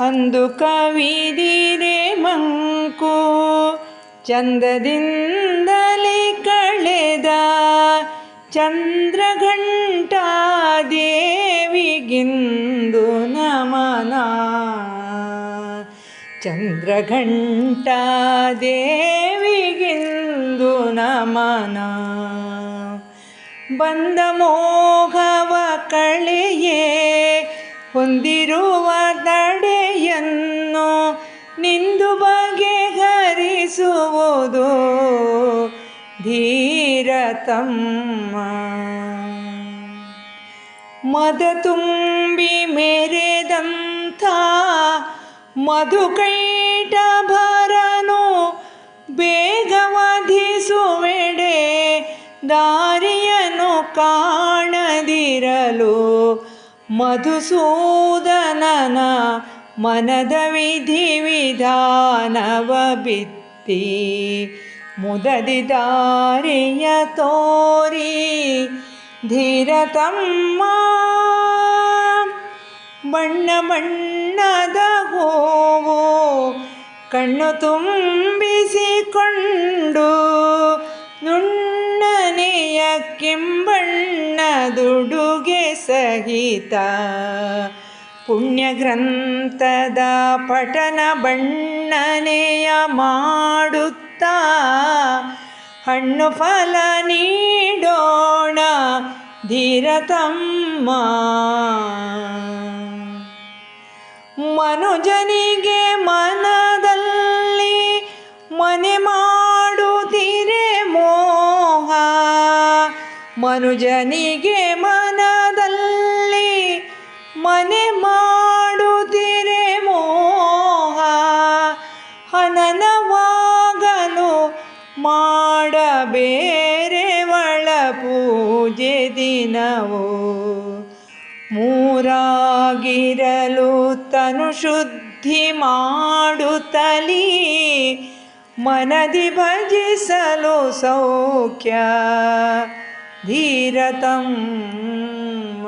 ಅಂದು ಕವಿದಿರೆ ಮಂಕು ಚಂದದಿಂದಲೇ ಕಳೆದ ಚಂದ್ರಘಂಟಾದೇವಿಗಿಂದು ನಮನ. ಚಂದ್ರಘಂಟಾದೇವಿಗಿಂದು ನಮನ. ಬಂದ ಮೋಘವ ಕಳೆಯೇ ಹೊಂದಿರುವ ಧೀರತಮ್ಮ ಮದ ತುಂಬಿ ಮೆರೆದಂಥ ಮಧುಕೈಟ ಭರನು ಬೇಗ ವಧಿಸುವೆಡೆ ದಾರಿಯನ್ನು ಕಾಣದಿರಲು ಮಧುಸೂದನನ ಮನದ ವಿಧಿ ವಿಧಾನವ ಬಿತ್ತಿ. ಮುದದಿ ತೋರಿ ಧೀರತಮ್ಮ ಬಣ್ಣ ಬಣ್ಣದ ಹೋವು ಕಣ್ಣು ತುಂಬಿಸಿಕೊಂಡು ನುಣ್ಣನೆಯ ಕೆಂಬಣ್ಣದುಡುಗೆ ಸಹಿತ ಪುಣ್ಯ ಗ್ರಂಥದ ಪಠನ ಬಣ್ಣನೆಯ ಮಾಡುತ್ತಾ ಹಣ್ಣು ಫಲ ನೀಡೋಣ ಧೀರತಮ್ಮ ಮನುಜನಿಗೆ ಮನದಲ್ಲಿ ಮನೆ ಮಾಡುತ್ತೀರೆ ಮೋಹ. ಮನುಜನಿಗೆ ಮನದಲ್ಲಿ ಮನೆ ಮಾಡುತ್ತೀರೆ ಮೋಹ. ಹನನವಾಗಲು ಮಾಡಬೇರೆ ಒಳ ಪೂಜೆ ದಿನವೋ. ಮೂರಾಗಿರಲು ತನು ಶುದ್ಧಿ ಮಾಡುತ್ತಲೀ ಮನದಿ ಭಜಿಸಲು ಸೌಖ್ಯ ಧೀರತಮ್ಮ.